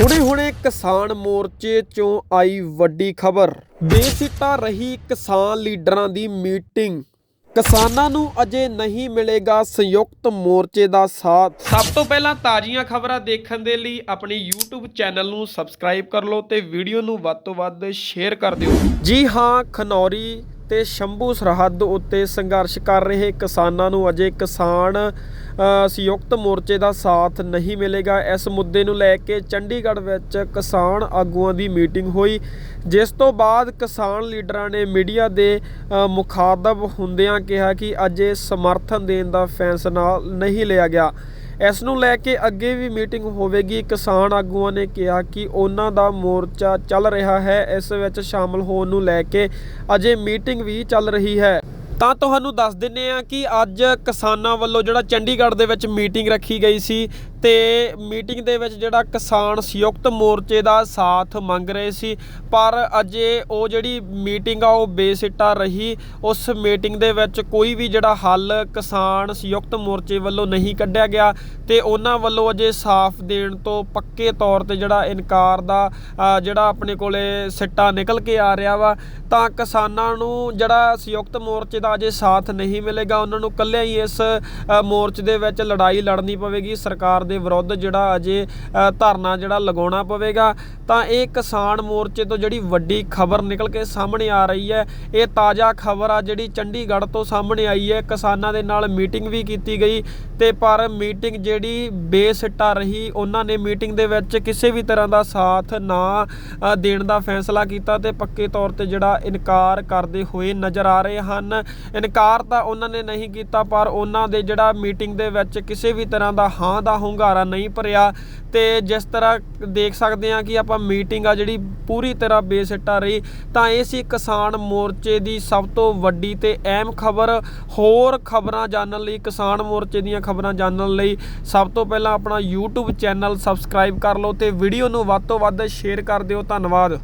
ਹੁਣੇ-ਹੁਣੇ ਕਿਸਾਨ ਮੋਰਚੇ ਚੋਂ ਆਈ ਵੱਡੀ ਖਬਰ। ਬੇਸਿੱਟਾ ਰਹੀ ਕਿਸਾਨ ਲੀਡਰਾਂ ਦੀ ਮੀਟਿੰਗ। ਕਿਸਾਨਾਂ ਨੂੰ ਅਜੇ ਨਹੀਂ ਮਿਲੇਗਾ ਸੰਯੁਕਤ ਮੋਰਚੇ ਦਾ ਸਾਥ। ਸਭ ਤੋਂ ਪਹਿਲਾਂ ਤਾਜ਼ੀਆਂ ਖਬਰਾਂ ਦੇਖਣ ਦੇ ਲਈ ਆਪਣੀ YouTube ਚੈਨਲ ਨੂੰ ਸਬਸਕ੍ਰਾਈਬ ਕਰ ਲਓ ਤੇ ਵੀਡੀਓ ਨੂੰ ਵੱਧ ਤੋਂ ਵੱਧ ਸ਼ੇਅਰ ਕਰ ਦਿਓ। ਜੀ ਹਾਂ ਖਨੌਰੀ ਤੇ ਸ਼ੰਭੂ ਸਰਹੱਦ ਉੱਤੇ ਸੰਘਰਸ਼ ਕਰ ਰਹੇ ਕਿਸਾਨਾਂ ਨੂੰ ਅਜੇ ਕਿਸਾਨ ਸੰਯੁਕਤ ਮੋਰਚੇ ਦਾ ਸਾਥ ਨਹੀਂ ਮਿਲੇਗਾ। ਇਸ ਮੁੱਦੇ ਨੂੰ ਲੈ ਕੇ ਚੰਡੀਗੜ੍ਹ ਵਿੱਚ ਕਿਸਾਨ ਆਗੂਆਂ ਦੀ ਮੀਟਿੰਗ ਹੋਈ ਜਿਸ ਤੋਂ ਬਾਅਦ ਕਿਸਾਨ ਲੀਡਰਾਂ ਨੇ ਮੀਡੀਆ ਦੇ ਅ, ਮੁਖਾਤਬ ਹੁੰਦਿਆਂ ਕਿਹਾ ਕਿ ਅਜੇ ਸਮਰਥਨ ਦੇਣ ਦਾ ਫੈਸਲਾ ਨਹੀਂ ਲਿਆ ਗਿਆ। ਇਸ ਨੂੰ ਲੈ ਕੇ ਅੱਗੇ ਵੀ ਮੀਟਿੰਗ ਹੋਵੇਗੀ। ਕਿਸਾਨ ਆਗੂਆਂ ਨੇ ਕਿਹਾ ਕਿ ਉਹਨਾਂ ਦਾ ਮੋਰਚਾ ਚੱਲ ਰਿਹਾ ਹੈ। ਇਸ ਵਿੱਚ ਸ਼ਾਮਲ ਹੋਣ ਨੂੰ ਲੈ ਕੇ ਅਜੇ ਮੀਟਿੰਗ ਵੀ ਚੱਲ ਰਹੀ ਹੈ। ਤਾਂ ਤੁਹਾਨੂੰ ਦੱਸ ਦਿੰਨੇ ਆ ਕਿ ਅੱਜ ਕਿਸਾਨਾਂ ਵੱਲੋਂ ਜਿਹੜਾ ਚੰਡੀਗੜ੍ਹ ਦੇ ਵਿੱਚ ਮੀਟਿੰਗ ਰੱਖੀ ਗਈ ਸੀ ਤੇ ਮੀਟਿੰਗ ਦੇ ਵਿੱਚ ਜਿਹੜਾ ਕਿਸਾਨ ਸੰਯੁਕਤ ਮੋਰਚੇ ਦਾ ਸਾਥ ਮੰਗ ਰਹੇ ਸੀ, ਪਰ ਅਜੇ ਉਹ ਜਿਹੜੀ ਮੀਟਿੰਗ ਆ ਉਹ ਬੇਸਿੱਟਾ ਰਹੀ। ਉਸ ਮੀਟਿੰਗ ਦੇ ਵਿੱਚ ਕੋਈ ਵੀ ਜਿਹੜਾ ਹੱਲ ਕਿਸਾਨ ਸੰਯੁਕਤ ਮੋਰਚੇ ਵੱਲੋਂ ਨਹੀਂ ਕੱਢਿਆ ਗਿਆ ਤੇ ਉਹਨਾਂ ਵੱਲੋਂ ਅਜੇ ਸਾਫ਼ ਦੇਣ ਤੋਂ ਪੱਕੇ ਤੌਰ ਤੇ ਜਿਹੜਾ ਇਨਕਾਰ ਦਾ ਜਿਹੜਾ ਆਪਣੇ ਕੋਲੇ ਸਿੱਟਾ ਨਿਕਲ ਕੇ ਆ ਰਿਹਾ ਵਾ। ਤਾਂ ਕਿਸਾਨਾਂ ਨੂੰ ਜਿਹੜਾ ਸੰਯੁਕਤ ਮੋਰਚੇ ਦਾ ਅਜੇ ਸਾਥ ਨਹੀਂ ਮਿਲੇਗਾ। ਉਹਨਾਂ ਨੂੰ ਇਕੱਲਿਆਂ ਹੀ ਇਸ ਮੋਰਚ ਦੇ ਵਿੱਚ ਲੜਾਈ ਲੜਨੀ ਪਵੇਗੀ। ਸਰਕਾਰ ਦੇ ਵਿਰੁੱਧ ਜਿਹੜਾ ਅਜੇ ਧਰਨਾ ਜਿਹੜਾ ਲਗਾਉਣਾ ਪਵੇਗਾ। ਤਾਂ ਇਹ ਕਿਸਾਨ ਮੋਰਚੇ ਤੋਂ ਜਿਹੜੀ ਵੱਡੀ ਖਬਰ ਨਿਕਲ ਕੇ ਸਾਹਮਣੇ ਆ ਰਹੀ ਹੈ। ਇਹ ਤਾਜ਼ਾ ਖਬਰ ਆ ਜਿਹੜੀ ਚੰਡੀਗੜ੍ਹ ਤੋਂ ਸਾਹਮਣੇ ਆਈ ਹੈ। ਕਿਸਾਨਾਂ ਦੇ ਨਾਲ ਮੀਟਿੰਗ ਵੀ ਕੀਤੀ ਗਈ। ਤੇ ਪਰ ਮੀਟਿੰਗ ਜਿਹੜੀ ਬੇਸਿੱਟਾ ਰਹੀ, ਉਹਨਾਂ ਨੇ ਮੀਟਿੰਗ ਦੇ ਵਿੱਚ ਕਿਸੇ ਵੀ ਤਰ੍ਹਾਂ ਦਾ ਸਾਥ ਨਾ ਦੇਣ ਦਾ ਫੈਸਲਾ ਕੀਤਾ ਤੇ ਪੱਕੇ ਤੌਰ ਤੇ ਜਿਹੜਾ ਇਨਕਾਰ ਕਰਦੇ ਹੋਏ ਨਜ਼ਰ ਆ ਰਹੇ ਹਨ। ਇਨਕਾਰ ਤਾਂ ਉਹਨਾਂ ਨੇ ਨਹੀਂ ਕੀਤਾ, ਪਰ ਉਹਨਾਂ ਦੇ ਜਿਹੜਾ ਮੀਟਿੰਗ ਦੇ ਵਿੱਚ ਕਿਸੇ ਵੀ ਤਰ੍ਹਾਂ ਦਾ ਹਾਂ ਦਾ ਹੁੰਗਾਰਾ ਨਹੀਂ ਭਰਿਆ ਤੇ ਜਿਸ ਤਰ੍ਹਾਂ ਦੇਖ ਸਕਦੇ ਹਾਂ ਕਿ ਆਪਾਂ ਮੀਟਿੰਗ ਆ ਜਿਹੜੀ ਪੂਰੀ ਤਰ੍ਹਾਂ ਬੇਸਿੱਟਾ ਰਹੀ, ਤਾਂ ਇਹ ਸੀ ਕਿਸਾਨ ਮੋਰਚੇ ਦੀ ਸਭ ਤੋਂ ਵੱਡੀ ਤੇ ਅਹਿਮ ਖਬਰ। ਹੋਰ ਖਬਰਾਂ ਜਾਣਨ ਲਈ ਕਿਸਾਨ ਮੋਰਚੇ ਦੀਆਂ ਖਬਰਾਂ ਜਾਣਨ ਲਈ ਸਭ ਤੋਂ ਪਹਿਲਾਂ ਆਪਣਾ YouTube ਚੈਨਲ ਸਬਸਕ੍ਰਾਈਬ ਕਰ ਲਓ ਤੇ ਵੀਡੀਓ ਨੂੰ ਵੱਧ ਤੋਂ ਵੱਧ ਸ਼ੇਅਰ ਕਰ ਦਿਓ। ਧੰਨਵਾਦ।